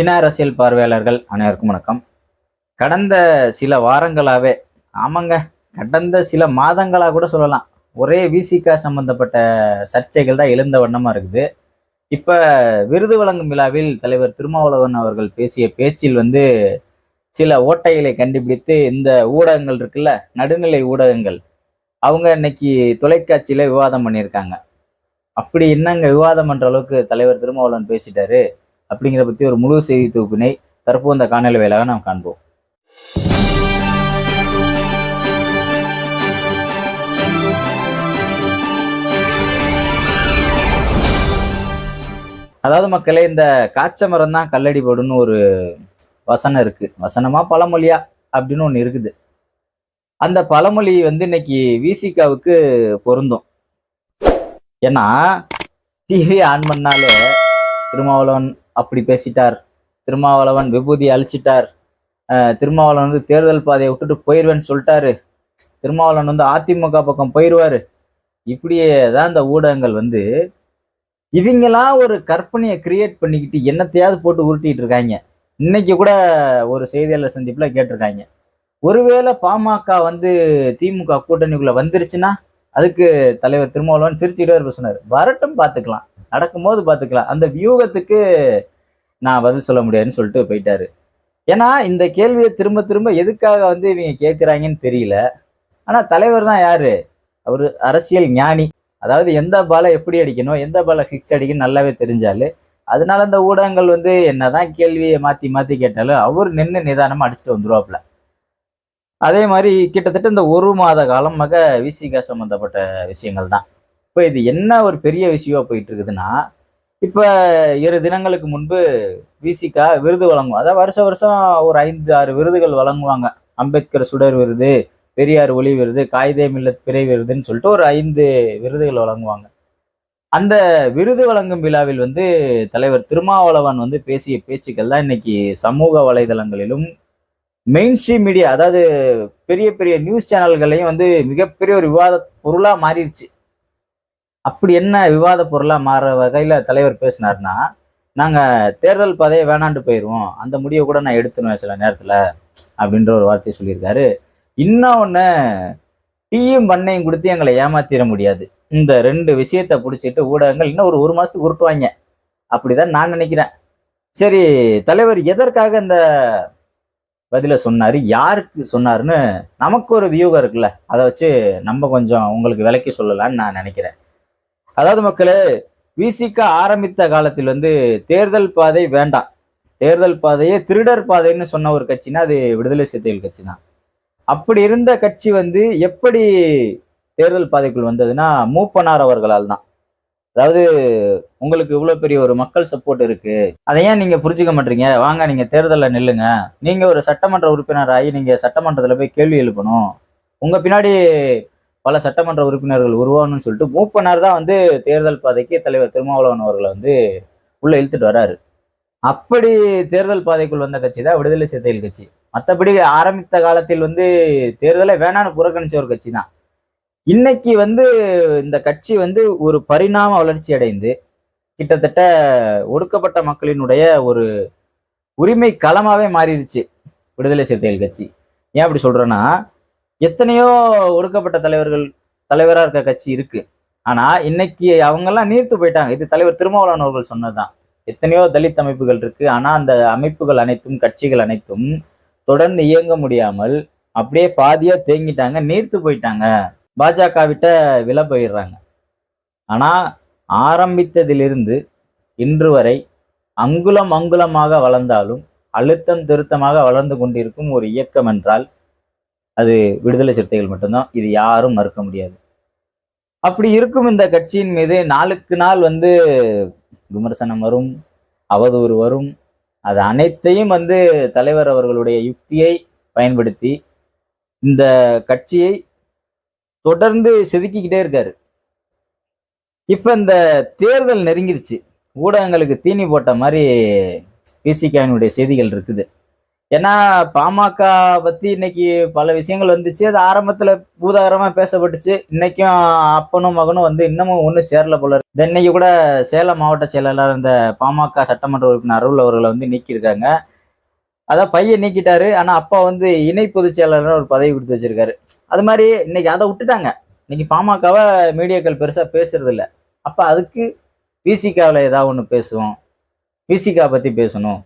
தின அரசியல் பார்வையாளர்கள் அனைவருக்கும் வணக்கம். கடந்த சில வாரங்களாகவே ஆமாங்க கடந்த சில மாதங்களாக கூட சொல்லலாம் ஒரே விசிகா சம்பந்தப்பட்ட சர்ச்சைகள் தான் எழுந்த வண்ணமாக இருக்குது. இப்போ விருது வழங்கும் விழாவில் தலைவர் திருமாவளவன் அவர்கள் பேசிய பேச்சில் வந்து சில ஓட்டைகளை கண்டுபிடித்து இந்த ஊடகங்கள் இருக்குல்ல நடுநிலை ஊடகங்கள் அவங்க இன்னைக்கு தொலைக்காட்சியில் விவாதம் பண்ணியிருக்காங்க. அப்படி என்னங்க விவாதம் பண்ணுற அளவுக்கு தலைவர் திருமாவளவன் பேசிட்டாரு? அப்படிங்கிற பற்றி ஒரு முழு செய்தி தொகுப்பினை தற்போது இந்த காணொலி வேலாக நாம் காண்போம். அதாவது மக்களே இந்த காய்ச்ச மரம் தான் கல்லடி போடுன்னு ஒரு வசனம் இருக்கு. வசனமா பழமொழியா அப்படின்னு ஒன்று இருக்குது. அந்த பழமொழி வந்து இன்னைக்கு விசிகாவுக்கு பொருந்தும். ஏன்னா டிவி ஆன் பண்ணாலே திருமாவளவன் அப்படி பேசிட்டார். திருமாவளவன் விபூதி அழிச்சிட்டார். திருமாவளவன் வந்து தேர்தல் பாதையை விட்டுட்டு போயிடுவேன்னு சொல்லிட்டாரு. திருமாவளவன் வந்து அதிமுக பக்கம் போயிடுவாரு இப்படியே தான் இந்த ஊடகங்கள் வந்து இவங்களாம் ஒரு கற்பனையை கிரியேட் பண்ணிக்கிட்டு என்னத்தையாவது போட்டு உருட்டிட்டு இருக்காங்க. இன்னைக்கு கூட ஒரு செய்தியாளர் சந்திப்பில் கேட்டிருக்காங்க. ஒருவேளை பாமக வந்து திமுக கூட்டணிக்குள்ள வந்துருச்சுன்னா அதுக்கு தலைவர் திருமாவளவன் சிரிச்சுக்கிட்டே பேசினார் சொன்னார். வரட்டும் பார்த்துக்கலாம். நடக்கும்போது பார்த்துக்கலாம். அந்த வியூகத்துக்கு நான் பதில் சொல்ல முடியாதுன்னு சொல்லிட்டு போயிட்டாரு. ஏன்னா இந்த கேள்வியை திரும்ப திரும்ப எதுக்காக வந்து இவங்க கேட்குறாங்கன்னு தெரியல. ஆனால் தலைவர் தான் யாரு? அவர் அரசியல் ஞானி. அதாவது எந்த பாலை எப்படி அடிக்கணும் எந்த பாலை சிக்ஸ் அடிக்கணும் நல்லாவே தெரிஞ்சாலு அதனால இந்த ஊடகங்கள் வந்து என்னதான் கேள்வியை மாற்றி மாற்றி கேட்டாலும் அவர் நின்று நிதானமாக அடிச்சுட்டு வந்துருவாப்புல. அதே மாதிரி கிட்டத்தட்ட இந்த ஒரு மாத காலமாக விசிகா சம்மந்தப்பட்ட விஷயங்கள் தான். இப்போ இது என்ன ஒரு பெரிய விஷயமா போயிட்டு இருக்குதுன்னா இப்போ இரு தினங்களுக்கு முன்பு விசிகா விருது வழங்குவோம் அதாவது வருஷம் வருஷம் ஒரு ஐந்து ஆறு விருதுகள் வழங்குவாங்க. அம்பேத்கர் சுடர் விருது பெரியார் ஒளி விருது காயிதே மில்லத் பிறை விருதுன்னு சொல்லிட்டு ஒரு ஐந்து விருதுகள் வழங்குவாங்க. அந்த விருது வழங்கும் விழாவில் வந்து தலைவர் திருமாவளவன் வந்து பேசிய பேச்சுக்கள் தான் இன்னைக்கு சமூக வலைதளங்களிலும் மெயின் ஸ்ட்ரீம் மீடியா அதாவது பெரிய பெரிய நியூஸ் சேனல்களையும் வந்து மிகப்பெரிய ஒரு விவாத பொருளாக மாறிடுச்சு. அப்படி என்ன விவாத பொருளாக மாற வகையில் தலைவர் பேசினார்னா நாங்கள் தேர்தல் பதவியை வேணாண்டு போயிடுவோம் அந்த முடிவை கூட நான் எடுத்துருவேன் சில நேரத்தில் அப்படின்ற ஒரு வார்த்தையை சொல்லியிருக்காரு. இன்னும் ஒன்று டீயும் பண்ணையும் கொடுத்து எங்களை ஏமாத்திட முடியாது. இந்த ரெண்டு விஷயத்த பிடிச்சிட்டு ஊடகங்கள் இன்னும் ஒரு ஒரு மாதத்துக்கு உருட்டுவாங்க. அப்படிதான் நான் நினைக்கிறேன். சரி தலைவர் எதற்காக இந்த பதில சொன்னார்? யாருக்கு சொன்னாருன்னு நமக்கு ஒரு வியூகம் இருக்குல்ல. அதை வச்சு நம்ம கொஞ்சம் உங்களுக்கு விலைக்கு சொல்லலான்னு நான் நினைக்கிறேன். அதாவது மக்களே விசிக ஆரம்பித்த காலத்தில் வந்து தேர்தல் பாதை வேண்டாம். தேர்தல் பாதையே திருடர் பாதைன்னு சொன்ன ஒரு கட்சினா அது விடுதலை சிறுத்தைகள் கட்சி தான் அப்படி இருந்த கட்சி வந்து எப்படி தேர்தல் பாதைக்குள் வந்ததுன்னா மூப்பனார் அவர்களால் தான். அதாவது உங்களுக்கு இவ்வளோ பெரிய ஒரு மக்கள் சப்போர்ட் இருக்கு. அதை ஏன் நீங்க புரிஞ்சுக்க மாட்டீங்க? வாங்க நீங்க தேர்தலில் நில்லுங்க. நீங்க ஒரு சட்டமன்ற உறுப்பினர் ஆகி நீங்க சட்டமன்றத்தில் போய் கேள்வி எழுப்பணும். உங்க பின்னாடி பல சட்டமன்ற உறுப்பினர்கள் உருவாகணும்னு சொல்லிட்டு மூப்பனார் தான் வந்து தேர்தல் பாதைக்கு தலைவர் திருமாவளவன் அவர்களை வந்து உள்ள இழுத்துட்டு வராரு. அப்படி தேர்தல் பாதைக்குள் வந்த கட்சி தான் விடுதலை சிறுத்தைகள் கட்சி. மற்றபடி ஆரம்பித்த காலத்தில் வந்து தேர்தலை வேணான்னு புறக்கணிச்ச ஒரு கட்சி தான். இன்னைக்கு வந்து இந்த கட்சி வந்து ஒரு பரிணாம வளர்ச்சி அடைந்து கிட்டத்தட்ட ஒடுக்கப்பட்ட மக்களினுடைய ஒரு உரிமை களமாவே மாறிடுச்சு விடுதலை சிறுத்தைகள் கட்சி. ஏன் அப்படி சொல்றேன்னா எத்தனையோ ஒடுக்கப்பட்ட தலைவர்கள் தலைவராக இருக்க கட்சி இருக்கு. ஆனா இன்னைக்கு அவங்கெல்லாம் நீர்த்து போயிட்டாங்க. இது தலைவர் திருமாவளவன் அவர்கள் சொன்னதுதான். எத்தனையோ தலித் அமைப்புகள் இருக்கு. ஆனா அந்த அமைப்புகள் அனைத்தும் கட்சிகள் அனைத்தும் தொடர்ந்து இயங்க முடியாமல் அப்படியே பாதியா தேங்கிட்டாங்க நீர்த்து போயிட்டாங்க. பாஜக விட்ட வில போயிடுறாங்க. ஆனா ஆரம்பித்ததிலிருந்து இன்று வரை அங்குலம் அங்குலமாக வளர்ந்தாலும் அழுத்தம் திருத்தமாக வளர்ந்து கொண்டிருக்கும் ஒரு இயக்கம் என்றால் அது விடுதலை சிறுத்தைகள் மட்டும்தான். இது யாரும் மறுக்க முடியாது. அப்படி இருக்கும் இந்த கட்சியின் மீது நாளுக்கு நாள் வந்து விமர்சனம் வரும் அவதூறு வரும். அது அனைத்தையும் வந்து தலைவர் அவர்களுடைய யுக்தியை பயன்படுத்தி இந்த கட்சியை தொடர்ந்து செதுக்கிக்கிட்டே இருக்காரு. இப்போ இந்த தேர்தல் நெருங்கிருச்சு. ஊடகங்களுக்கு தீனி போட்ட மாதிரி பிசிகேனுடைய செய்திகள் இருக்குது. ஏன்னா பாமக பத்தி இன்னைக்கு பல விஷயங்கள் வந்துச்சு. அது ஆரம்பத்துல பூதாகரமா பேசப்பட்டுச்சு. இன்னைக்கும் அப்பனும் மகனும் வந்து இன்னமும் ஒண்ணு சேரல போல இருக்கு. இன்னைக்கு கூட சேலம் மாவட்ட செயலாளர் இந்த பாமக சட்டமன்ற உறுப்பினர் அருள் அவர்களை வந்து நீக்கியிருக்காங்க. அதான் பையன் நீக்கிட்டாரு. ஆனா அப்பா வந்து இணை பொதுச் செயலாளர் ஒரு பதவி கொடுத்து வச்சிருக்காரு. அது மாதிரி இன்னைக்கு அதை விட்டுட்டாங்க. இன்னைக்கு பாமகவை மீடியாக்கள் பெருசா பேசுறது இல்லை. அப்ப அதுக்கு விசிகாவில் ஏதாவது ஒன்று பேசுவோம். விசிகா பத்தி பேசணும்.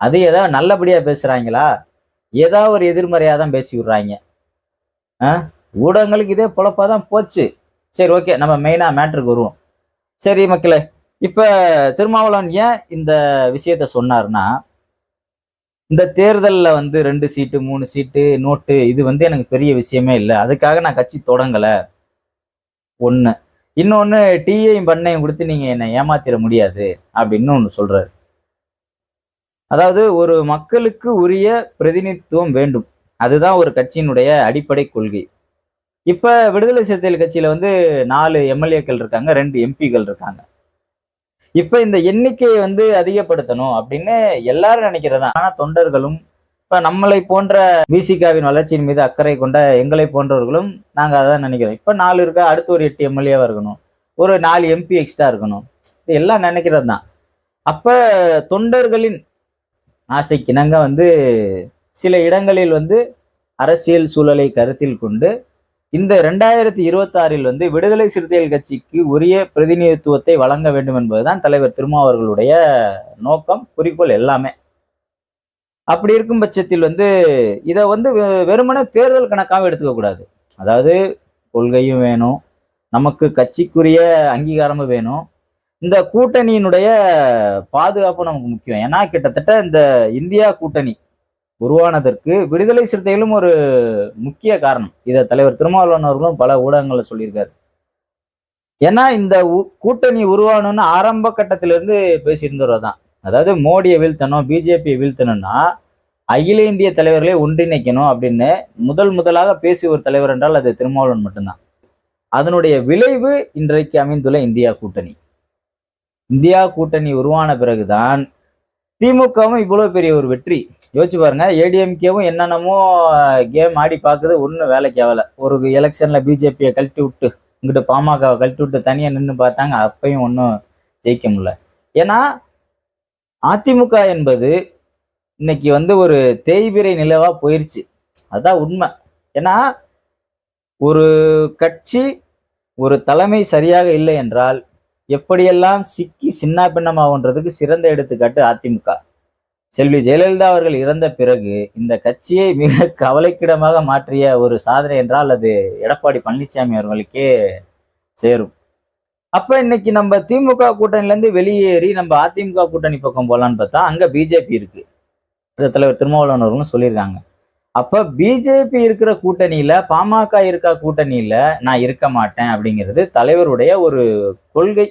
அது ஏதோ நல்லபடியாக பேசுகிறாங்களா ஏதோ ஒரு எதிர்மறையாக தான் பேசி விடுறாங்க. ஆ? ஊடகங்களுக்கு இதே பொழப்பா தான் போச்சு. சரி ஓகே நம்ம மெயினாக மேட்ருக்கு வருவோம். சரி மக்களே இப்போ திருமாவளவன் ஏன் இந்த விஷயத்த சொன்னார்னா இந்த தேர்தலில் வந்து ரெண்டு சீட்டு மூணு சீட்டு நோட்டு இது வந்து எனக்கு பெரிய விஷயமே இல்லை. அதுக்காக நான் கட்சி தொடங்கலை. ஒன்று இன்னொன்று டீயையும் பண்ணையும் கொடுத்து நீங்கள் என்னை ஏமாத்திட முடியாது அப்படின்னு ஒன்று சொல்கிறாரு அதாவது ஒரு மக்களுக்கு உரிய பிரதிநிதித்துவம் வேண்டும். அதுதான் ஒரு கட்சியினுடைய அடிப்படை கொள்கை. இப்ப விடுதலை சிறுத்தைகள் கட்சியில வந்து நாலு எம்எல்ஏக்கள் இருக்காங்க ரெண்டு எம்பிக்கள் இருக்காங்க. இப்ப இந்த எண்ணிக்கையை வந்து அதிகப்படுத்தணும் அப்படின்னு எல்லாரும் நினைக்கிறதா ஆனா தொண்டர்களும் இப்ப நம்மளை போன்ற விசிகாவின் வளர்ச்சியின் மீது அக்கறை கொண்ட எங்களை போன்றவர்களும் நாங்க அதான் நினைக்கிறோம். இப்ப நாலு இருக்கா அடுத்து ஒரு எட்டு எம்எல்ஏவா இருக்கணும். ஒரு நாலு எம்பி எக்ஸ்ட்ரா இருக்கணும். இது எல்லாம் நினைக்கிறது தான் அப்ப தொண்டர்களின் ஆசைக்கிணங்க வந்து சில இடங்களில் வந்து அரசியல் சூழலை கருத்தில் கொண்டு இந்த ரெண்டாயிரத்தி இருபத்தாறில் வந்து விடுதலை சிறுத்தைகள் கட்சிக்கு உரிய பிரதிநிதித்துவத்தை வழங்க வேண்டும் என்பதுதான் தலைவர் திருமாவர்களுடைய நோக்கம் குறிக்கோள் எல்லாமே. அப்படி இருக்கும் பட்சத்தில் வந்து இதை வந்து வெ- வெறுமனே தேர்தல் கணக்காக எடுத்துக்கக்கூடாது அதாவது கொள்கையும் வேணும் நமக்கு கட்சிக்குரிய அங்கீகாரமும் வேணும். இந்த கூட்டணியினுடைய பாதுகாப்பு நமக்கு முக்கியம். ஏன்னா கிட்டத்தட்ட இந்த இந்தியா கூட்டணி உருவானதற்கு விடுதலை சிறுத்தைகளும் ஒரு முக்கிய காரணம். இதை தலைவர் திருமாவளவன் அவர்களும் பல ஊடகங்களில் சொல்லியிருக்காரு. ஏன்னா இந்த உ- கூட்டணி உருவானோன்னு ஆரம்ப கட்டத்திலிருந்து பேசியிருந்தவர் தான் அதாவது மோடியை வீழ்த்தணும் பிஜேபியை வீழ்த்தணும்னா அகில இந்திய தலைவர்களை ஒன்றிணைக்கணும் அப்படின்னு முதல் முதலாக பேசிய ஒரு தலைவர் என்றால் அது திருமாவளவன் மட்டும்தான். அதனுடைய விளைவு இன்றைக்கு அமைந்துள்ள இந்தியா கூட்டணி. இந்தியா கூட்டணி உருவான பிறகுதான் திமுகவும் இவ்வளோ பெரிய ஒரு வெற்றி. யோசிச்சு பாருங்க ஏடிஎம்கேவும் என்னென்னமோ கேம் ஆடி பார்க்குது ஒன்றும் வேலைக்கு ஆகலை. ஒரு எலெக்ஷன்ல பிஜேபியை கழட்டி விட்டு இங்கிட்டு பாமகவை கழட்டி விட்டு தனியாக நின்று பார்த்தாங்க அப்பையும் ஒன்றும் ஜெயிக்க முடியல. ஏன்னா அதிமுக என்பது இன்னைக்கு வந்து ஒரு தேய்பிரை நிலவா போயிருச்சு. அதான் உண்மை. ஏன்னா ஒரு கட்சி ஒரு தலைமை சரியாக இல்லை என்றால் எப்படியெல்லாம் சிக்கி சின்ன பின்னமாகன்றதுக்கு சிறந்த எடுத்துக்காட்டு அதிமுக. செல்வி ஜெயலலிதா அவர்கள் இறந்த பிறகு இந்த கட்சியை மிக கவலைக்கிடமாக மாற்றிய ஒரு சாதனை என்றால் அது எடப்பாடி பழனிசாமி அவர்களுக்கே சேரும். அப்ப இன்னைக்கு நம்ம திமுக கூட்டணில இருந்து வெளியேறி நம்ம அதிமுக கூட்டணி பக்கம் போகலான்னு பார்த்தா அங்க பிஜேபி இருக்கு. தலைவர் திருமாவளவன் அவர்களும் சொல்லியிருக்காங்க. அப்ப பிஜேபி இருக்கிற கூட்டணியில பாமக இருக்கா கூட்டணியில நான் இருக்க மாட்டேன் அப்படிங்கிறது தலைவருடைய ஒரு கொள்கை.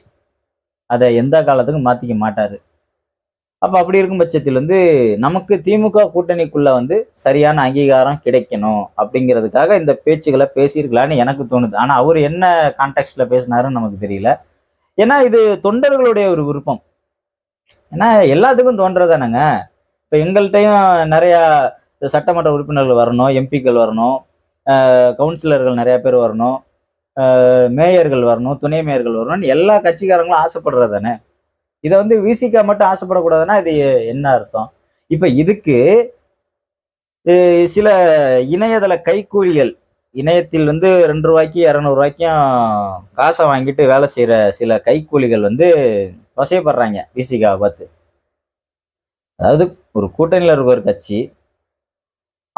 அதை எந்த காலத்துக்கும் மாத்திக்க மாட்டாரு. அப்ப அப்படி இருக்கும் பட்சத்தில் வந்து நமக்கு திமுக கூட்டணிக்குள்ள வந்து சரியான அங்கீகாரம் கிடைக்கணும் அப்படிங்கிறதுக்காக இந்த பேச்சுகளை பேசியிருக்கலான்னு எனக்கு தோணுது. ஆனா அவர் என்ன கான்டெக்ட்ல பேசினாருன்னு நமக்கு தெரியல. ஏன்னா இது தொண்டர்களுடைய ஒரு விருப்பம். ஏன்னா எல்லாத்துக்கும் தோன்றதானங்க. இப்ப எங்கள்கிட்டயும் நிறையா சட்டமன்ற உறுப்பினர்கள் வரணும் எம்பிக்கள் வரணும் கவுன்சிலர்கள் நிறையா பேர் வரணும் மேயர்கள் வரணும் துணை மேயர்கள் வரணும்னு எல்லா கட்சிக்காரங்களும் ஆசைப்படுறது தானே? இதை வந்து விசிகா மட்டும் ஆசைப்படக்கூடாதுன்னா இது என்ன அர்த்தம்? இப்போ இதுக்கு சில இணையதள கைக்கூலிகள் இணையத்தில் வந்து ரெண்டு ரூபாய்க்கு இரநூறுவாய்க்கும் காசை வாங்கிட்டு வேலை செய்கிற சில கைக்கூலிகள் வந்து வசைப்படுறாங்க விசிகாவை பார்த்து. அதாவது ஒரு கூட்டணியில் இருக்க ஒரு கட்சி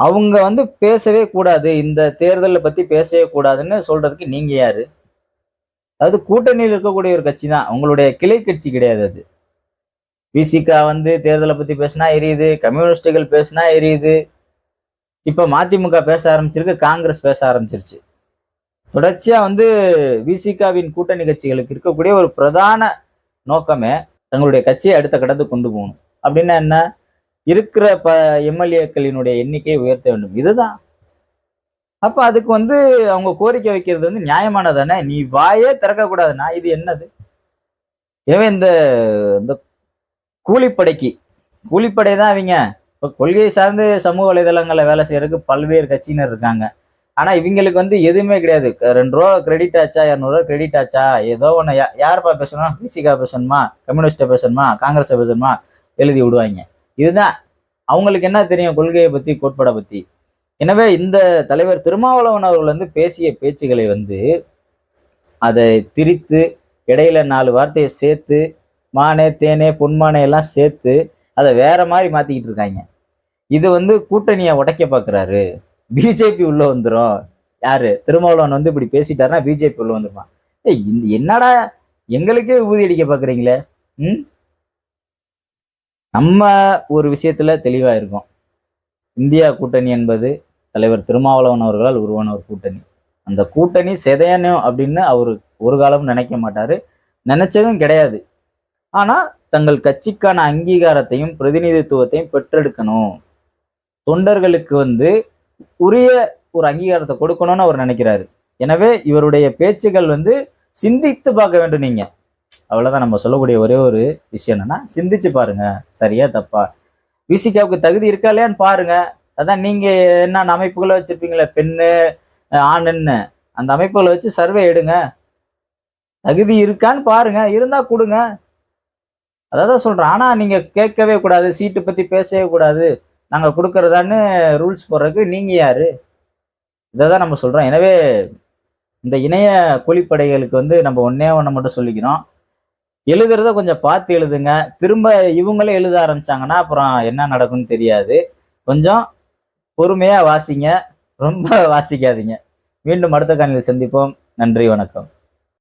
அவங்க வந்து பேசவே கூடாது. இந்த தேர்தலை பற்றி பேசவே கூடாதுன்னு சொல்றதுக்கு நீங்க யாரு? அதாவது கூட்டணியில் இருக்கக்கூடிய ஒரு கட்சி தான். உங்களுடைய கிளை கட்சி கிடையாது அது. விசிகா வந்து தேர்தலை பற்றி பேசினா எரியுது. கம்யூனிஸ்டுகள் பேசினா எரியுது. இப்போ மதிமுக பேச ஆரம்பிச்சிருக்கு. காங்கிரஸ் பேச ஆரம்பிச்சிருச்சு. தொடர்ச்சியாக வந்து விசிகாவின் கூட்டணி கட்சிகளுக்கு இருக்கக்கூடிய ஒரு பிரதான நோக்கமே தங்களுடைய கட்சியை அடுத்த கடத்துக்கு கொண்டு போகணும். அப்படின்னா என்ன? இருக்கிற ப எம்எல்ஏக்களினுடைய எண்ணிக்கையை உயர்த்த வேண்டும். இதுதான். அப்போ அதுக்கு வந்து அவங்க கோரிக்கை வைக்கிறது வந்து நியாயமானதானே? நீ வாயே திறக்க இது என்னது? எனவே இந்த இந்த கூலிப்படைக்கு கூலிப்படை தான் அவங்க இப்போ கொள்கை சார்ந்து சமூக வலைதளங்களில் வேலை செய்யறதுக்கு பல்வேறு கட்சியினர் இருக்காங்க. ஆனால் இவங்களுக்கு வந்து எதுவுமே கிடையாது. ரெண்டு ரூபா கிரெடிட் ஆச்சா இரநூறுவா கிரெடிட் ஆச்சா? ஏதோ ஒன்று யாருப்பா பேசணும் பிசிகா பேசணுமா? கம்யூனிஸ்ட்டை பேசணுமா? காங்கிரஸை பேசணுமா? எழுதி விடுவாங்க. இதுதான். அவங்களுக்கு என்ன தெரியும் கொள்கையை பத்தி கோட்பாடை பத்தி? எனவே இந்த தலைவர் திருமாவளவன் அவர்கள் வந்து பேசிய பேச்சுகளை வந்து அதை திரித்து இடையில நாலு வார்த்தையை சேர்த்து மானே தேனே பொன்மானே எல்லாம் சேர்த்து அதை வேற மாதிரி மாத்திக்கிட்டு இருக்காங்க. இது வந்து கூட்டணியை உடைக்க பார்க்குறாரு பிஜேபி உள்ள வந்துடும் யாரு? திருமாவளவன் வந்து இப்படி பேசிட்டாருன்னா பிஜேபி உள்ள வந்துருமா? ஏய் இந்த என்னடா எங்களுக்கே ஊதி அடிக்க பாக்குறீங்களே? ம்? நம்ம ஒரு விஷயத்துல தெளிவா இருக்கோம். இந்தியா கூட்டணி என்பது தலைவர் திருமாவளவன் அவர்களால் உருவான ஒரு கூட்டணி. அந்த கூட்டணி செதையணும் அப்படின்னு அவர் ஒரு காலமும் நினைக்க மாட்டாரு. நினைச்சதும் கிடையாது. ஆனா தங்கள் கட்சிக்கான அங்கீகாரத்தையும் பிரதிநிதித்துவத்தையும் பெற்றெடுக்கணும். தொண்டர்களுக்கு வந்து உரிய ஒரு அங்கீகாரத்தை கொடுக்கணும்னு அவர் நினைக்கிறாரு. எனவே இவருடைய பேச்சுகள் வந்து சிந்தித்து பார்க்க வேண்டும் நீங்கள் அவ்வளோதான் நம்ம சொல்லக்கூடிய ஒரே ஒரு விஷயம் என்னன்னா சிந்திச்சு பாருங்க. சரியா தப்பா? விசிகாவுக்கு தகுதி இருக்கா இல்லையான்னு பாருங்க. அதான் நீங்க என்ன அமைப்புகளை வச்சிருப்பீங்களே? பெண்ணு ஆணுன்னு அந்த அமைப்புகளை வச்சு சர்வே எடுங்க. தகுதி இருக்கான்னு பாருங்க. இருந்தா கொடுங்க. அதான் சொல்றேன். ஆனா நீங்க கேட்கவே கூடாது. சீட்டு பத்தி பேசவே கூடாது. நாங்க கொடுக்கறதான்னு ரூல்ஸ் போடுறதுக்கு நீங்க யாரு? இதை தான் நம்ம சொல்றோம். எனவே இந்த இணைய கூலிப்படைகளுக்கு வந்து நம்ம ஒன்னே ஒன்று மட்டும் சொல்லிக்கிறோம். எழுதுறத கொஞ்சம் பார்த்து எழுதுங்க. திரும்ப இவங்களே எழுத ஆரம்பிச்சாங்கன்னா அப்புறம் என்ன நடக்கும்னு தெரியாது. கொஞ்சம் பொறுமையாக வாசிங்க. ரொம்ப வாசிக்காதீங்க. மீண்டும் அடுத்த காலையில் சந்திப்போம். நன்றி வணக்கம்.